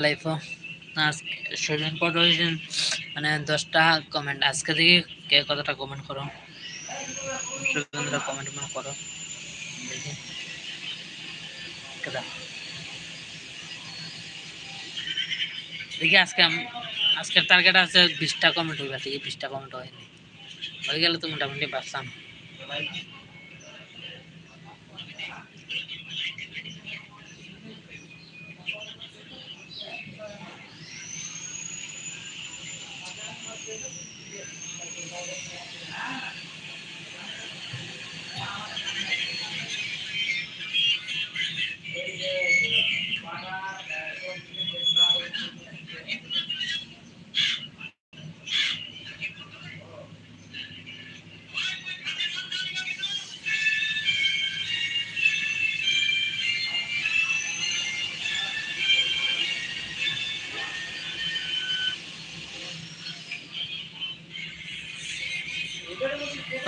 লাইফও সেদিন পর রয়েছেন মানে দশটা কমেন্ট আজকে দেখি কে কতটা কমেন্ট করো। কমেন্ট করো। দেখি। আজকে আজকের টার্গেট আছে বিশটা কমেন্ট হইবা। দেখি বিশটা কমেন্ট হয়নি। হয়ে গেলে তো মোটামুটি বাঁচলাম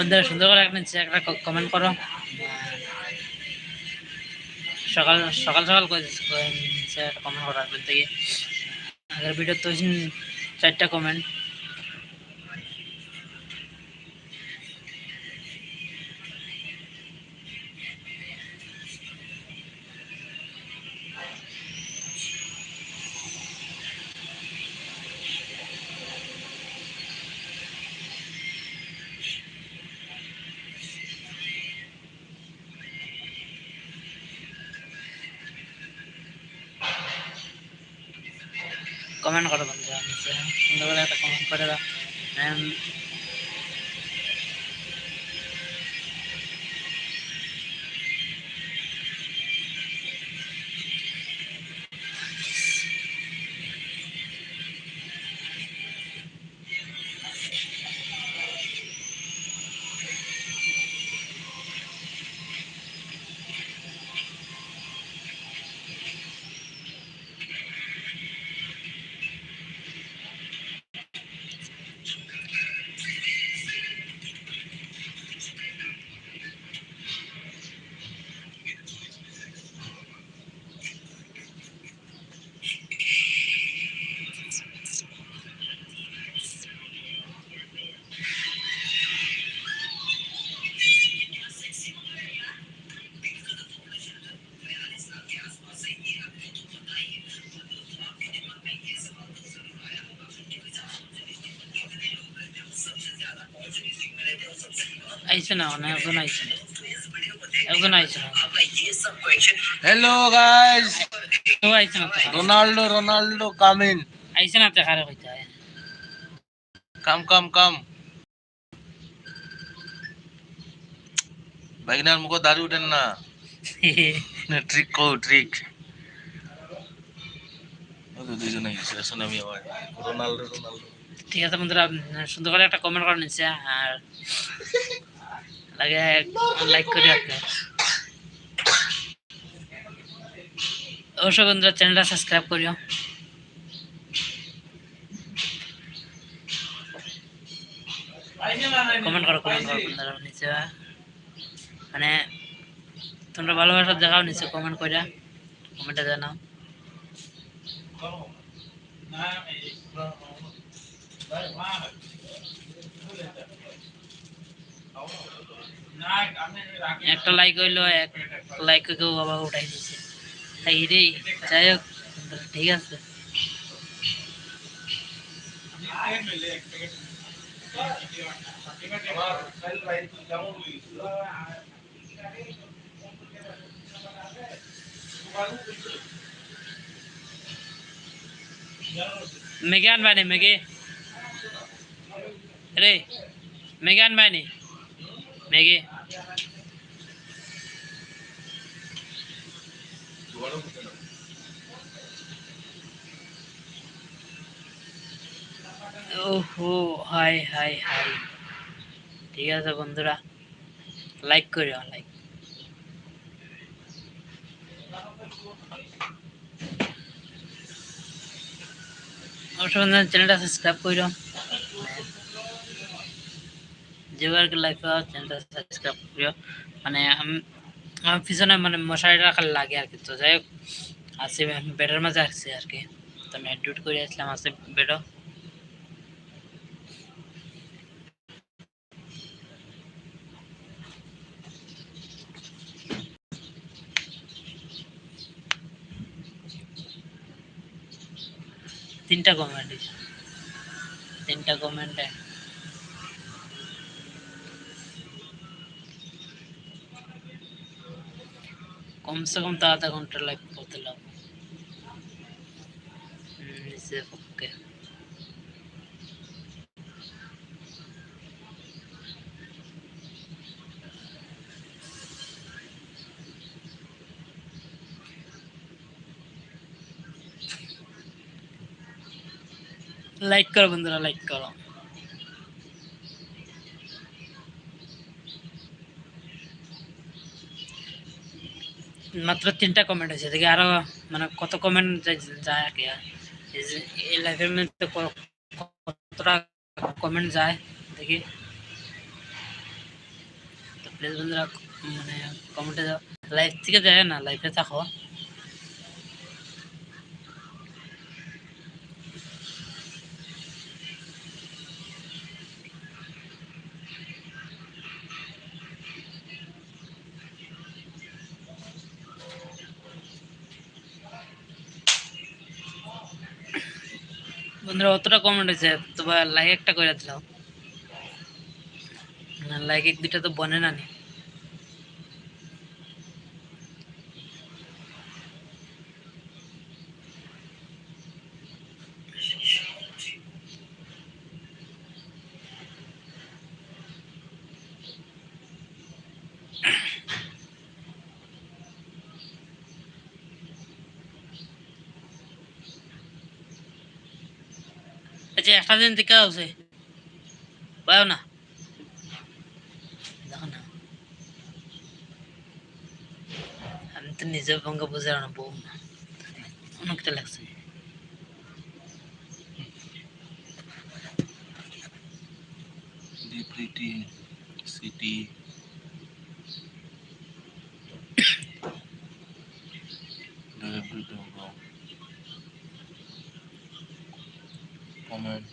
বন্ধুরা সুন্দর করে একটা একটা কমেন্ট করো। সকাল সকাল সকাল কমেন্ট করো আসবেন থেকে। আগের ভিডিও তো চারটা কমেন্ট কমেন্ট করো বন্ধুরা সুন্দর করে একটা কমেন্ট করে দাও। Um, আইছে না না একজন আইছে একজন আইছে না হ্যালো গাইস তো আইছে না রোনাল্ডো রোনাল্ডো কাম ইন আইছে না তে হারে কাম কাম কাম বাইনার মুখ দাড়ি উঠেন না। ট্রিক কো ট্রিক দুইজন ঠিক আছে বন্ধুরা সুন্দর করে একটা কমেন্ট করে নিচ্ছে আর লাগে লাইক করে রাখবে অবশ্যই বন্ধুরা চ্যানেলটা সাবস্ক্রাইব করিও কমেন্ট করো কমেন্ট করো বন্ধুরা নিচে মানে তোমরা ভালোবাসা দেখাও নিচে কমেন্ট করে কমেন্টে জানাও একটা লাইক হইল, এক লাইক কেউ বাবা উঠাই দিছে। তাই রে, যাই হোক, ঠিক আছে। মেঘে আনবাই নি মেঘে। রে, মেঘে আনবাই মেঘে ওহো, হাই হাই হাই। ঠিক আছে বন্ধুরা লাইক করিও লাইক অবশ্যই চ্যানেলটা সাবস্ক্রাইব করিও। যেবার লাইফ চ্যানেলটা সাবস্ক্রাইব করিও। মানে আমি, আমার পিছনে মানে মশারিটা খালি লাগে আর কি। তো যাই হোক আছি বেডের মাঝে আসছি আর কি। তো নাইট ডিউটি করে আসলাম, আসে বেরো তিনটা কমেন্ট তিনটা কমেন্টে কমসে কম তো আধা ঘণ্টা লাইভ করতে লাগবে নিচে ওকে। লাইক করো বন্ধুরা লাইক করো। মাত্র তিনটা কমেন্ট আছে দেখি আরও মানে কত কমেন্ট যায় এই লাইফের মধ্যে কতটা কমেন্ট যায়, দেখি। প্লিজ বন্ধুরা মানে কমেন্টে লাইভ থেকে যায় না লাইফে থাকো। বন্ধুরা, অতটা কমেন্ট হয়েছে। তোমার লাইক একটা করে দিলাম। লাইক এক দুটা তো বনে না নি। আচ্ছা একটা দিন থেকে আছে পাও না। দেখো না। আমি তো নিজের ভঙ্গে বুঝে না, বউ না। অনেকটা লাগছে। The pretty city. Do everything bro. Comment.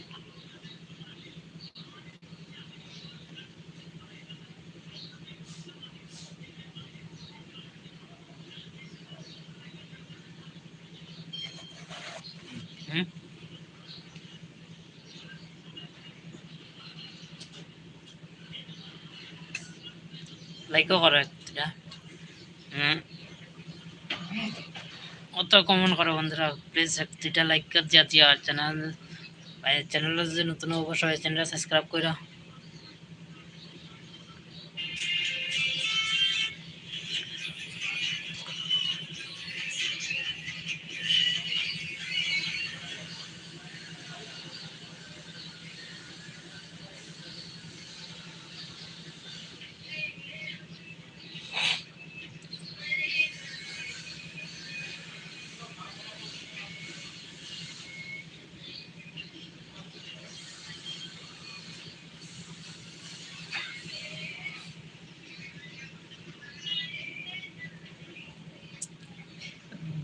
হুম লাইকও করো হুম অত কমন করো বন্ধুরা। প্লিজ একটা লাইক কর জাতীয় আর চ্যানেল চ্যানেল যদি নতুন অবশ্যই চ্যানেলটা সাবস্ক্রাইব করো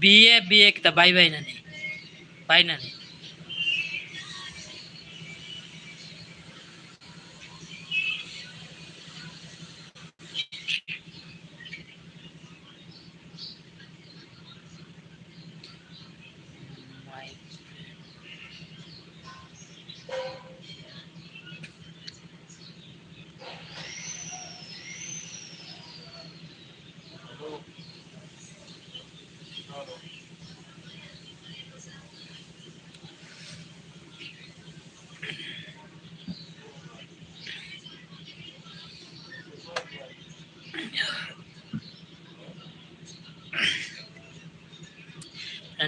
બીએ બીએ કીધા ભાઈ ભાઈના નહીં. ભાઈના નહીં.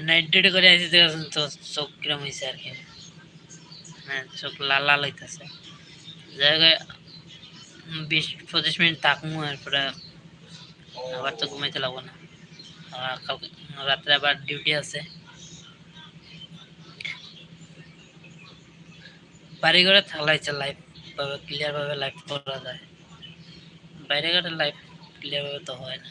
নাইট ডিউটি করে আসি তো চোখ কিরম হয়েছে আর কি। হ্যাঁ চোখ লাল লাল হইতেছে। জায়গায় বিশ, পঁচিশ মিনিট থাকব এরপরে আবার তো ঘুমাইতে লাগবো না। রাত্রে আবার ডিউটি আছে। বাড়ি ঘরে থাকলে ইচ্ছা লাইফ ভাবে ক্লিয়ার ভাবে লাইফ করা যায়। বাইরে ঘরে লাইফ ক্লিয়ার ভাবে তো হয় না।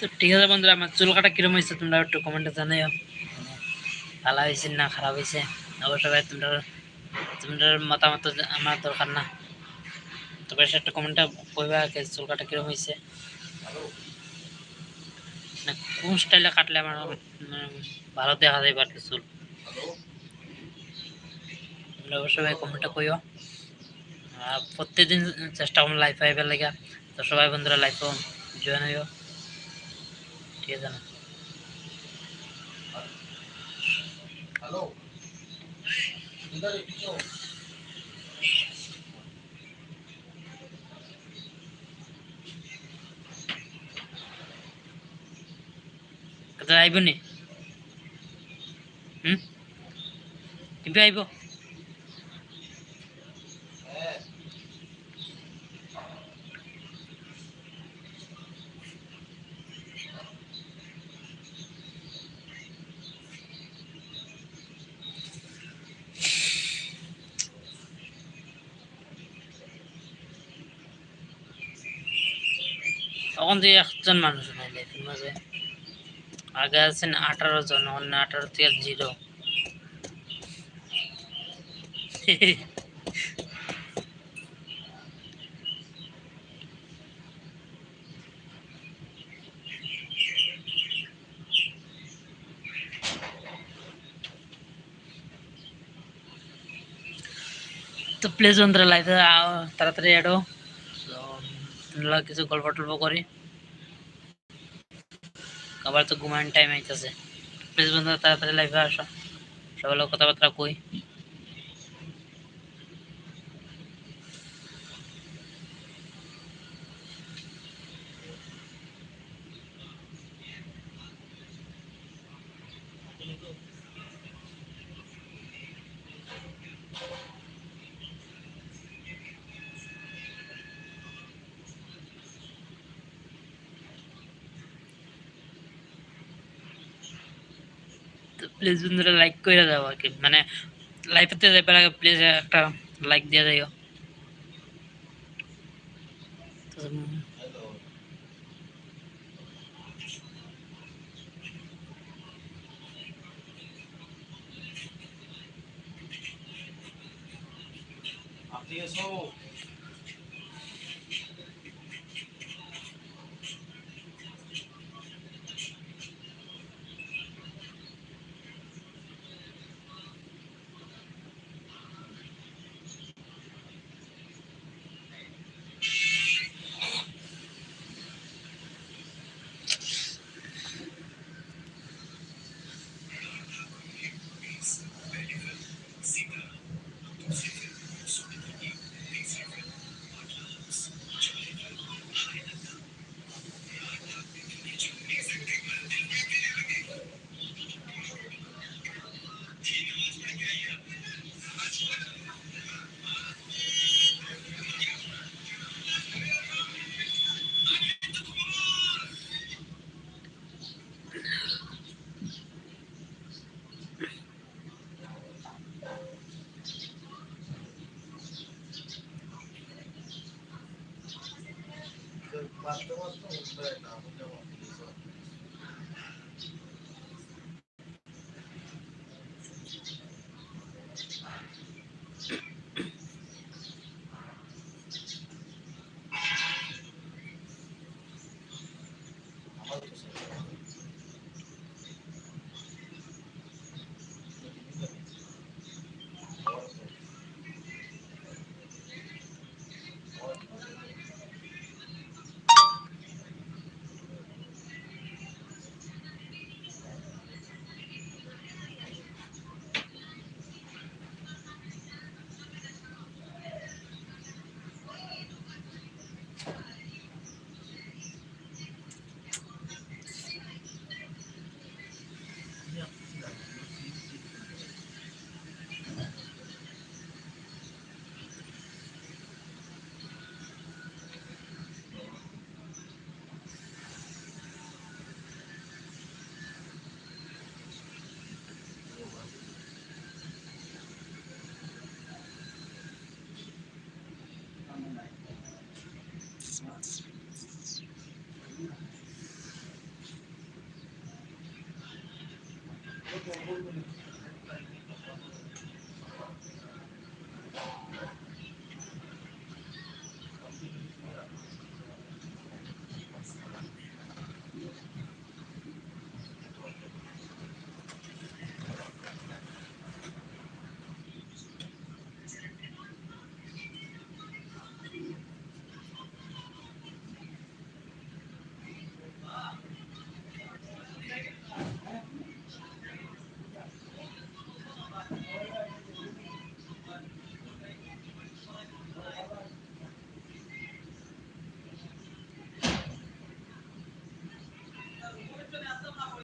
তো ঠিক আছে বন্ধুরা, আমার চুল কাটা কিরম হয়েছে তোমরা একটু কমেন্টে জানাইও ভালো হয়েছে না খারাপ হয়েছে? অবশ্যই ভাই তোমরা তোমাদের মতামত আমার দরকার না। তবে সে একটা কমেন্টে কইবা চুল কাটা কিরম হয়েছে। না, কোন স্টাইলে কাটলে আমার ভালো দেখা যাবে আর চুল? তোমরা অবশ্যই ভাই কমেন্টে কইও। আর প্রত্যেকদিন চেষ্টা করুন লাইফ আইবার লাগে তো সবাই বন্ধুরা লাইফও জয়েন হইও। ঠিক আছে না কোথায় আইব নি হুম কেবে আইব তখন যে একজন মানুষ নাই লাইফের মাঝে। আগে আছেন আঠারো জন অন্য আঠারো থেকে জিরো। তো প্লিজ বন্ধুরা লাইফে তাড়াতাড়ি এডো তো কিছু গল্প টল্প করি। আবার তো ঘুমানোর টাইম আইতেছে। প্লিজ বন্ধুরা তাড়াতাড়ি লাইভে আসো। সবাই কথাবার্তা কই? প্লিজ বন্ধুরা লাইক করে দাও আর কি মানে লাইভেতে যাবার আগে প্লিজ একটা লাইক দিয়ে যাইও তো, উম, আপনি এসো Right.